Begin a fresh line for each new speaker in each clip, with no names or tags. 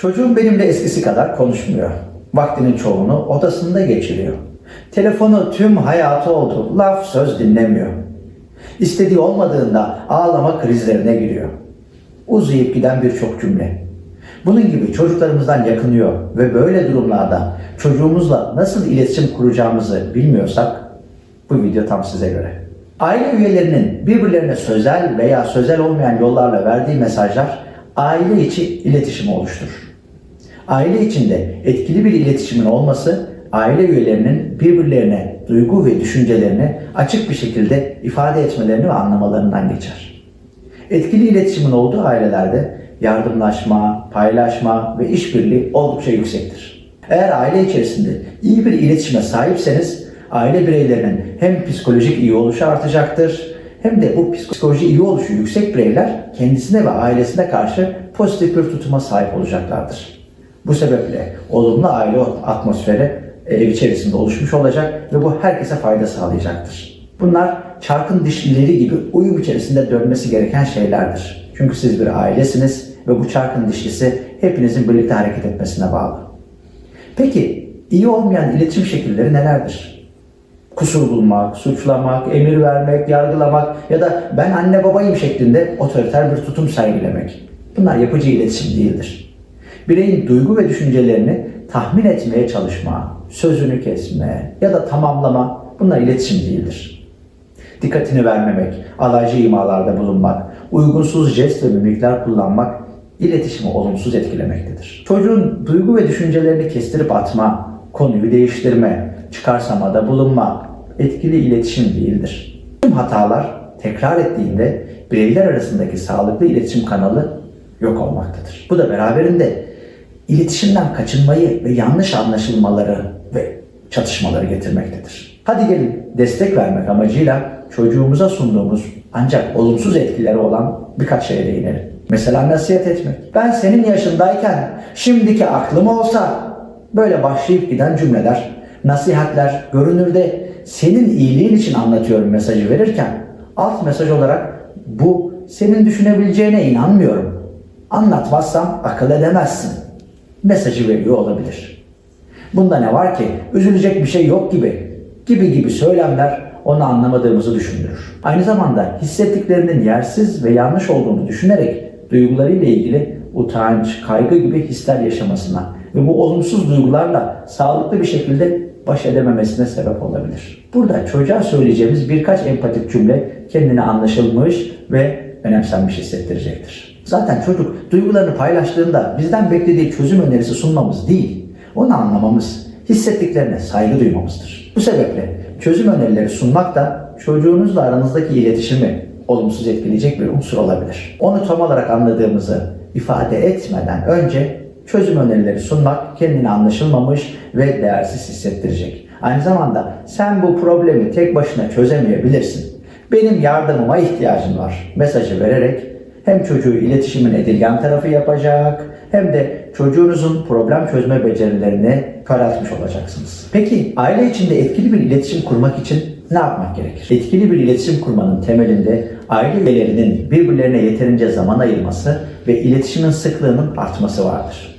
Çocuğum benimle eskisi kadar konuşmuyor. Vaktinin çoğunu odasında geçiriyor. Telefonu tüm hayatı oldu. Laf söz dinlemiyor. İstediği olmadığında ağlama krizlerine giriyor. Uzayıp giden birçok cümle. Bunun gibi çocuklarımızdan yakınıyor ve böyle durumlarda çocuğumuzla nasıl iletişim kuracağımızı bilmiyorsak bu video tam size göre. Aile üyelerinin birbirlerine sözel veya sözel olmayan yollarla verdiği mesajlar aile içi iletişimi oluşturur. Aile içinde etkili bir iletişimin olması aile üyelerinin birbirlerine duygu ve düşüncelerini açık bir şekilde ifade etmelerini ve anlamalarından geçer. Etkili iletişimin olduğu ailelerde yardımlaşma, paylaşma ve işbirliği oldukça yüksektir. Eğer aile içerisinde iyi bir iletişime sahipseniz aile bireylerinin hem psikolojik iyi oluşu artacaktır hem de bu psikoloji iyi oluşu yüksek bireyler kendisine ve ailesine karşı pozitif bir tutuma sahip olacaklardır. Bu sebeple olumlu aile atmosferi e, ev içerisinde oluşmuş olacak ve bu herkese fayda sağlayacaktır. Bunlar çarkın dişlileri gibi uyum içerisinde dönmesi gereken şeylerdir. Çünkü siz bir ailesiniz ve bu çarkın dişlisi hepinizin birlikte hareket etmesine bağlı. Peki iyi olmayan iletişim şekilleri nelerdir? Kusur bulmak, suçlamak, emir vermek, yargılamak ya da ben anne babayım şeklinde otoriter bir tutum sergilemek. Bunlar yapıcı iletişim değildir. Bireyin duygu ve düşüncelerini tahmin etmeye çalışma, sözünü kesme ya da tamamlama bunlar iletişim değildir. Dikkatini vermemek, alaycı imalarda bulunmak, uygunsuz jest ve mimikler kullanmak iletişimi olumsuz etkilemektedir. Çocuğun duygu ve düşüncelerini kestirip atma, konuyu değiştirme, çıkarsamada bulunma etkili iletişim değildir. Tüm hatalar tekrar ettiğinde bireyler arasındaki sağlıklı iletişim kanalı yok olmaktadır. Bu da beraberinde iletişimden kaçınmayı ve yanlış anlaşılmaları ve çatışmaları getirmektedir. Hadi gelin destek vermek amacıyla çocuğumuza sunduğumuz ancak olumsuz etkileri olan birkaç şeye değinelim. Mesela nasihat etmek. Ben senin yaşındayken şimdiki aklım olsa böyle başlayıp giden cümleler, nasihatler görünürde senin iyiliğin için anlatıyorum mesajı verirken alt mesaj olarak bu senin düşünebileceğine inanmıyorum. Anlatmazsam akıl edemezsin mesajı veriyor olabilir. Bunda ne var ki? Üzülecek bir şey yok gibi. Gibi gibi söylemler onu anlamadığımızı düşündürür. Aynı zamanda hissettiklerinin yersiz ve yanlış olduğunu düşünerek duygularıyla ilgili utanç, kaygı gibi hisler yaşamasına ve bu olumsuz duygularla sağlıklı bir şekilde baş edememesine sebep olabilir. Burada çocuğa söyleyeceğimiz birkaç empatik cümle kendine anlaşılmış ve önemsenmiş hissettirecektir. Zaten çocuk duygularını paylaştığında bizden beklediği çözüm önerisi sunmamız değil, onu anlamamız, hissettiklerine saygı duymamızdır. Bu sebeple çözüm önerileri sunmak da çocuğunuzla aranızdaki iletişimi olumsuz etkileyecek bir unsur olabilir. Onu tam olarak anladığımızı ifade etmeden önce çözüm önerileri sunmak kendini anlaşılmamış ve değersiz hissettirecek. Aynı zamanda sen bu problemi tek başına çözemeyebilirsin. Benim yardımıma ihtiyacın var mesajı vererek hem çocuğu iletişimin edilgen tarafı yapacak hem de çocuğunuzun problem çözme becerilerini köreltmiş olacaksınız. Peki aile içinde etkili bir iletişim kurmak için ne yapmak gerekir? Etkili bir iletişim kurmanın temelinde aile üyelerinin birbirlerine yeterince zaman ayırması ve iletişimin sıklığının artması vardır.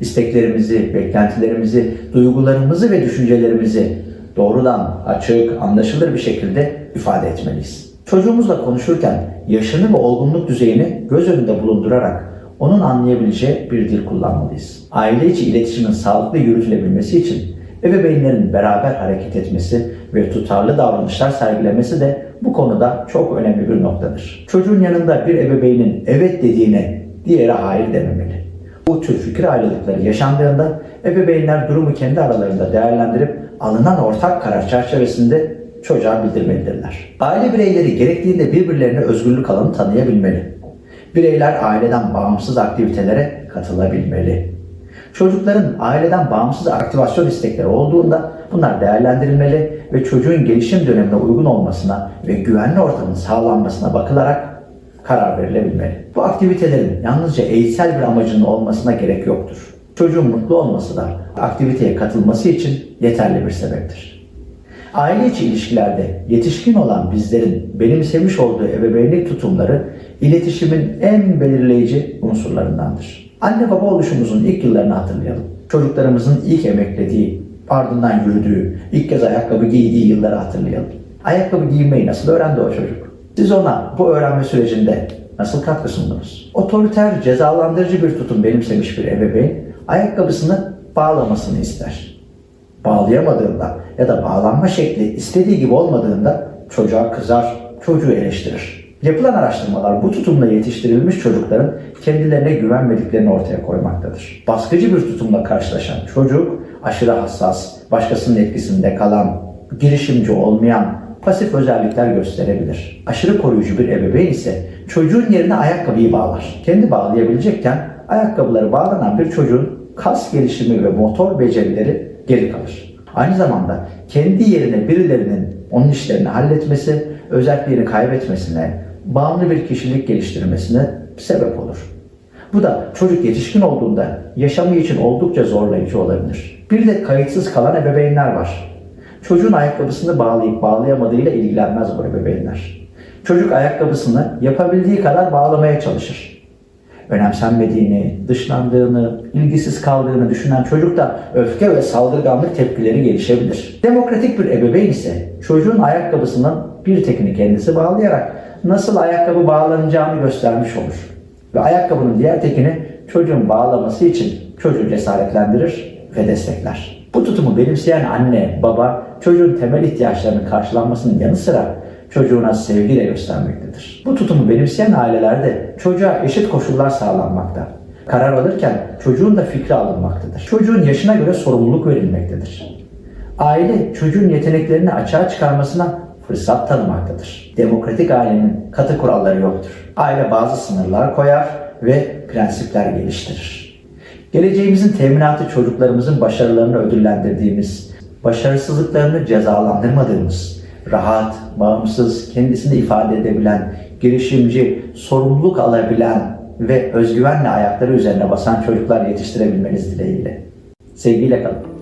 İsteklerimizi, beklentilerimizi, duygularımızı ve düşüncelerimizi doğrudan, açık, anlaşılır bir şekilde ifade etmeliyiz. Çocuğumuzla konuşurken yaşını ve olgunluk düzeyini göz önünde bulundurarak onun anlayabileceği bir dil kullanmalıyız. Aile içi iletişimin sağlıklı yürütülebilmesi için ebeveynlerin beraber hareket etmesi ve tutarlı davranışlar sergilemesi de bu konuda çok önemli bir noktadır. Çocuğun yanında bir ebeveynin evet dediğine diğeri hayır dememeli. Bu tür fikir ayrılıkları yaşandığında ebeveynler durumu kendi aralarında değerlendirip alınan ortak karar çerçevesinde çocuğa bildirmelidirler. Aile bireyleri gerektiğinde birbirlerine özgürlük alanı tanıyabilmeli. Bireyler aileden bağımsız aktivitelere katılabilmeli. Çocukların aileden bağımsız aktivasyon istekleri olduğunda bunlar değerlendirilmeli ve çocuğun gelişim dönemine uygun olmasına ve güvenli ortamın sağlanmasına bakılarak karar verilebilmeli. Bu aktivitelerin yalnızca eğitsel bir amacının olmasına gerek yoktur. Çocuğun mutlu olması da aktiviteye katılması için yeterli bir sebeptir. Aile içi ilişkilerde yetişkin olan bizlerin benimsemiş olduğu ebeveynlik tutumları iletişimin en belirleyici unsurlarındandır. Anne baba oluşumuzun ilk yıllarını hatırlayalım. Çocuklarımızın ilk emeklediği, ardından yürüdüğü, ilk kez ayakkabı giydiği yılları hatırlayalım. Ayakkabı giymeyi nasıl öğrendi o çocuk? Siz ona bu öğrenme sürecinde nasıl katkı sundunuz? Otoriter, cezalandırıcı bir tutum benimsemiş bir ebeveyn, ayakkabısını bağlamasını ister. Bağlayamadığında ya da bağlanma şekli istediği gibi olmadığında çocuğa kızar, çocuğu eleştirir. Yapılan araştırmalar bu tutumla yetiştirilmiş çocukların kendilerine güvenmediklerini ortaya koymaktadır. Baskıcı bir tutumla karşılaşan çocuk aşırı hassas, başkasının etkisinde kalan, girişimci olmayan, pasif özellikler gösterebilir. Aşırı koruyucu bir ebeveyn ise çocuğun yerine ayakkabıyı bağlar. Kendi bağlayabilecekken ayakkabıları bağlanan bir çocuğun kas gelişimi ve motor becerileri geri kalır. Aynı zamanda kendi yerine birilerinin onun işlerini halletmesi, özelliklerini kaybetmesine, bağımlı bir kişilik geliştirmesine sebep olur. Bu da çocuk yetişkin olduğunda yaşamı için oldukça zorlayıcı olabilir. Bir de kayıtsız kalan ebeveynler var. Çocuğun ayakkabısını bağlayıp bağlayamadığıyla ilgilenmez bu ebeveynler. Çocuk ayakkabısını yapabildiği kadar bağlamaya çalışır önemsenmediğini, dışlandığını, ilgisiz kaldığını düşünen çocukta öfke ve saldırganlık tepkileri gelişebilir. Demokratik bir ebeveyn ise çocuğun ayakkabısının bir tekini kendisi bağlayarak nasıl ayakkabı bağlanacağını göstermiş olur. Ve ayakkabının diğer tekini çocuğun bağlaması için çocuğu cesaretlendirir ve destekler. Bu tutumu benimseyen anne, baba çocuğun temel ihtiyaçlarının karşılanmasının yanı sıra çocuğuna sevgi de göstermektedir. Bu tutumu benimseyen ailelerde çocuğa eşit koşullar sağlanmakta. Karar alırken çocuğun da fikri alınmaktadır. Çocuğun yaşına göre sorumluluk verilmektedir. Aile çocuğun yeteneklerini açığa çıkarmasına fırsat tanımaktadır. Demokratik ailenin katı kuralları yoktur. Aile bazı sınırlar koyar ve prensipler geliştirir. Geleceğimizin teminatı çocuklarımızın başarılarını ödüllendirdiğimiz, başarısızlıklarını cezalandırmadığımız, rahat, bağımsız, kendisini ifade edebilen, girişimci, sorumluluk alabilen ve özgüvenle ayakları üzerine basan çocuklar yetiştirebilmeniz dileğiyle. Sevgiyle kalın.